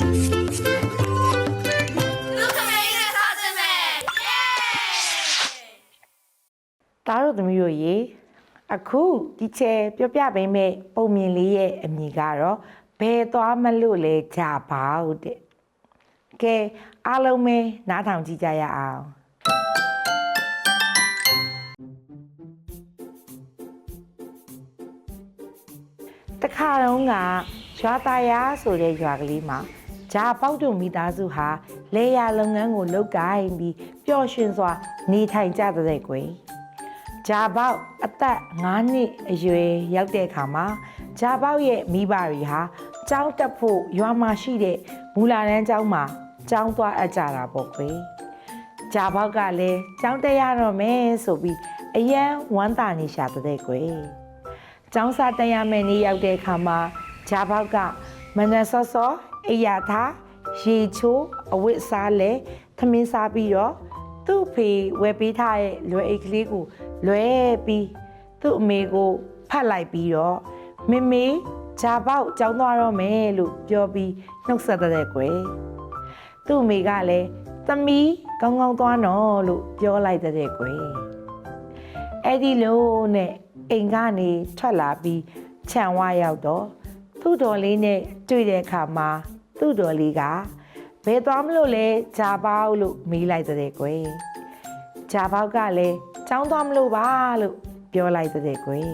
လူခမေးနဲ့စားစမယ်တားတို့သမီးတို့ရေအခုဒီချဲပြောပြပေးမဲ့ပုံမြင်လေးရဲ့အမည်ကတော့ဘယ်သွားမလို့လဲကြပါဦးတဲ့ကဲအားလုံးပဲနားထောင်ကြည့်ကြရအောင်တခါတုန်းကရွာသားရဆိုတဲ့ရွာကလေးမှာ ဂျာပေါက်တုံမိသားစုဟာလေယာလုပ်ငန်းကိုလုပ်ကိုင်ပြီးပျော်ရွှင်စွာ နေထိုင်ကြတဲ့ကွယ်ဂျာပေါက်အသက်9နှစ်အရွယ်ရောက်တဲ့အခါမှာဂျာပေါက်ရဲ့မိဘတွေဟာကျောင်းတက်ဖို့ရွာမှာရှိတဲ့မူလာတန်းကျောင်းမှာကျောင်းသွားအပ်ကြတာပေါ့ကွယ်ဂျာပေါက်ကလည်းကျောင်းတက်ရတော့မယ်ဆိုပြီးအရန်ဝမ်းသာနေရှာတဲ့ကွယ်ကျောင်းစာတက်ရမယ်နေ့ရောက်တဲ့အခါမှာဂျာဘောက်ကမနက်စောစော အိယာထားရေချိုးအဝတ်စားလဲသမင်းစားပြီးတော့သူ့အဖေဝယ်ပေးထားတဲ့လွယ်အိတ်ကလေးကိုလွဲပြီးသူ့အမေကိုဖတ်လိုက်ပြီးတော့မမေဂျာဘောက်ကျောင်းသွားတော့မယ်လို့ပြောပြီးနှုတ်ဆက်တဲ့ကွယ်သူ့အမေကလည်းသမီးကောင်းကောင်းသွားနော်လို့ပြောလိုက်တဲ့ကွယ်အဲ့ဒီလိုနဲ့အိမ်ကနေထွက်လာပြီးခြံဝရောက်တော့သူ့တော်လေးနဲ့တွေ့တဲ့အခါမှာ သူ့တော်လေးကဘယ်သွားမလို့လဲဂျာပေါက်လို့မေးလိုက်တဲ့ကွယ်ဂျာပေါက်ကလည်းចောင်းသွားမလို့ပါလို့ပြောလိုက်တဲ့ကွယ်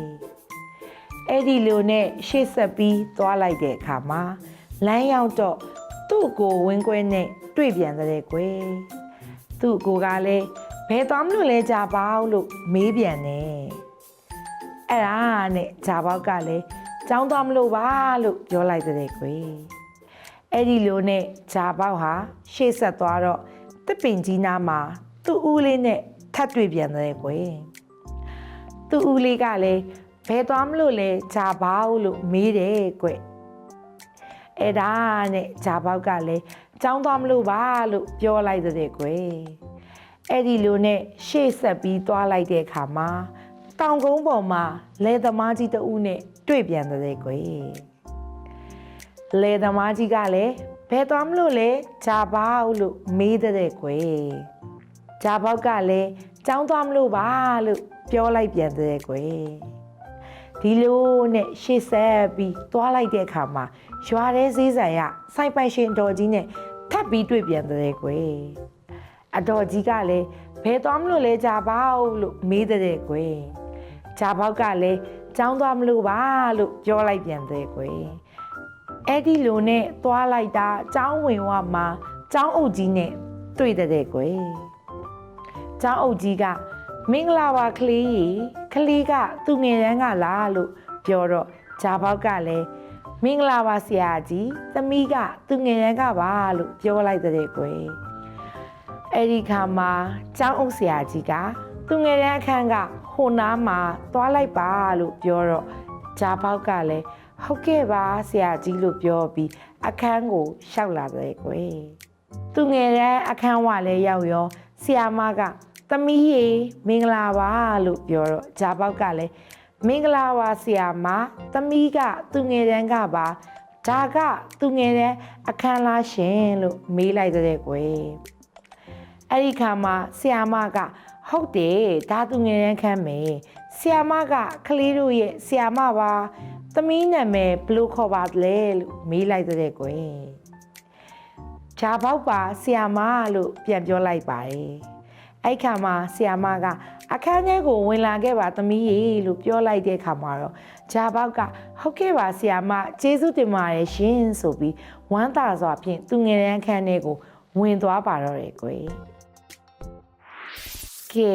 အဲ့ဒီလိုနဲ့ရှေ့ဆက်ပြီးသွားလိုက်တဲ့အခါမှာလမ်းရောက်တော့သူ့ကိုဝင်းကွဲနဲ့တွေ့ပြန်တဲ့ကွယ်သူ့ကိုကလည်းဘယ်သွားမလို့လဲကြပါဦးလို့မေးပြန်တယ်အဲ့ဒါနဲ့ဂျာဘောက်ကလည်းចောင်းသွားမလို့ပါလို့ပြောလိုက်တဲ့ကွယ် အဲ့ဒီလိုနဲ့ဂျာဘောက်ဟာရှေ့ဆက်သွားတော့တစ်ပင်ကြီးနားမှာသူ့ဦးလေးနဲ့ထပ်တွေ့ပြန်တဲ့ကွယ်သူ့ဦးလေးကလည်းဘယ်သွားမလို့လဲဂျာဘောက်လို့မေးတယ်ကွယ်အဲ့ဒါနဲ့ဂျာဘောက်ကလည်းចောင်းသွားမလို့ပါလို့ပြောလိုက်တဲ့ကွယ်အဲ့ဒီလိုနဲ့ရှေ့ဆက်ပြီးသွားလိုက်တဲ့အခါမှာတောင်ကုန်းပေါ်မှာလယ်သမားကြီးတဦးနဲ့တွေ့ပြန်တဲ့ကွယ် လယ်သမားကြီးကလည်းဘယ်သွားမလို့လဲဂျာဘောက်လို့မေးတဲ့ကွယ်ဂျာဘောက်ကလည်းចောင်းသွားမလို့ပါလို့ပြောလိုက်ပြန်တဲ့ကွယ်ဒီလိုနဲ့ရှေ့ဆက်ပြီးသွားလိုက်တဲ့အခါမှာရွာထဲဈေးဆိုင်ရစိုက်ပိုင်ရှင်အတော်ကြီးနဲ့ထပ်ပြီးတွေ့ပြန်တဲ့ကွယ်အတော်ကြီးကလည်းဘယ်သွားမလို့လဲဂျာပေါက်လို့မေးတဲ့ကွယ်ဂျာပေါက်ကလည်းចောင်းသွားမလို့ပါလို့ပြောလိုက်ပြန်တဲ့ကွယ် အဲ့ဒီလိုနဲ့သွားလိုက်တာចောင်းဝင်ဝမှာចောင်းအုပ်ကြီးနဲ့တွေ့တဲ့ကွယ်ចောင်းအုပ်ကြီးက မင်္ဂလာပါကလေးရေကလေးကသူငယ်တန်းကလားလို့ပြောတော့ဂျာဘောက်ကလည်းမင်္ဂလာပါဆရာကြီးသမီးကသူငယ်တန်းကပါလို့ပြောလိုက်တဲ့ကွယ်အဲ့ဒီခါမှာကျောင်းအုပ်ဆရာကြီးကသူငယ်တန်းအခန်းကဟိုနားမှာသွားလိုက်ပါလို့ပြောတော့ဂျာဘောက်ကလည်း ဟုတ်ကဲ့ပါဆရာကြီးလို့ပြောပြီးအခန်းကိုရှောက်လာတဲ့ကွယ်သူငယ်တန်းအခန်းဝလည်းရောက်ရောဆရာမကသမီးရေမင်္ဂလာပါလို့ပြောတော့ဂျာပေါက်ကလည်းမင်္ဂလာပါဆရာမသမီးကသူငယ်တန်းကပါဒါကသူငယ်တန်းအခန်းလားရှင်လို့မေးလိုက်တဲ့ကွယ်အဲ့ဒီခါမှာဆရာမကဟုတ်တယ်ဒါသူငယ်တန်းခန်းမယ်ဆရာမကကလေးတို့ရဲ့ဆရာမပါ သမီးနာမည်ဘယ်လိုခေါ်ပါလဲလို့မေးလိုက်တဲ့ကွယ်ဂျာပေါက်ပါဆရာမလို့ပြန်ပြောလိုက်ပါတယ်အဲ့ခါမှာဆီယာမကအခန်းထဲကိုဝင်လာခဲ့ပါသမီးရေလို့ပြောလိုက်တဲ့ခါမှာတော့ဂျာဘောက်ကဟုတ်ကဲ့ပါဆီယာမကျေးဇူးတင်ပါတယ်ရှင်ဆိုပြီးဝမ်းသာစွာဖြင့်သူငယ်တန်းအခန်းထဲကိုဝင်သွားပါတော့တယ်ကွယ်ကဲ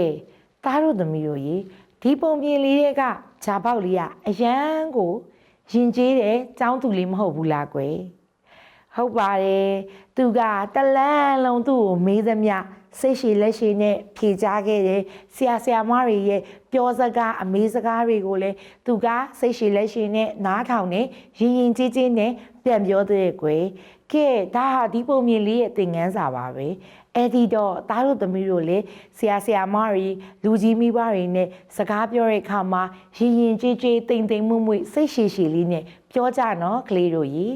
သားတို့သမီးတို့ရေဒီပုံပြင်လေးတွေကဂျာဘောက်လေးကအရန်ကို ရင်ကျေးတဲ့ចောင်းသူလေးမဟုတ်ဘူးလားကွယ်ဟုတ်ပါတယ်သူကတလန်းလုံးသူ့ကိုမေးသမျှ စိတ်ရှည်လက်ရှည်နဲ့ဖြေကြားခဲ့တယ်ဆရာဆရာမတွေရဲ့ပြောစကားအမေးစကားတွေကိုလည်းသူကစိတ်ရှည်လက်ရှည်နဲ့နားထောင်နေရင်ရင်ကြီးကြီးနဲ့ပြန်ပြောတဲ့ကွယ်ကဲဒါဟာဒီပုံမြင်လေးရဲ့သင်ခန်းစာပါပဲအဲ့ဒီတော့သားတို့သမီးတို့လည်းဆရာဆရာမတွေလူကြီးမိဘတွေနဲ့စကားပြောတဲ့အခါမှာရင်ရင်ကြီးကြီးတိမ်တိမ်မွမ့်မွေ့စိတ်ရှည်ရှည်လေးနဲ့ပြောကြနော်ကလေးတို့ကြီး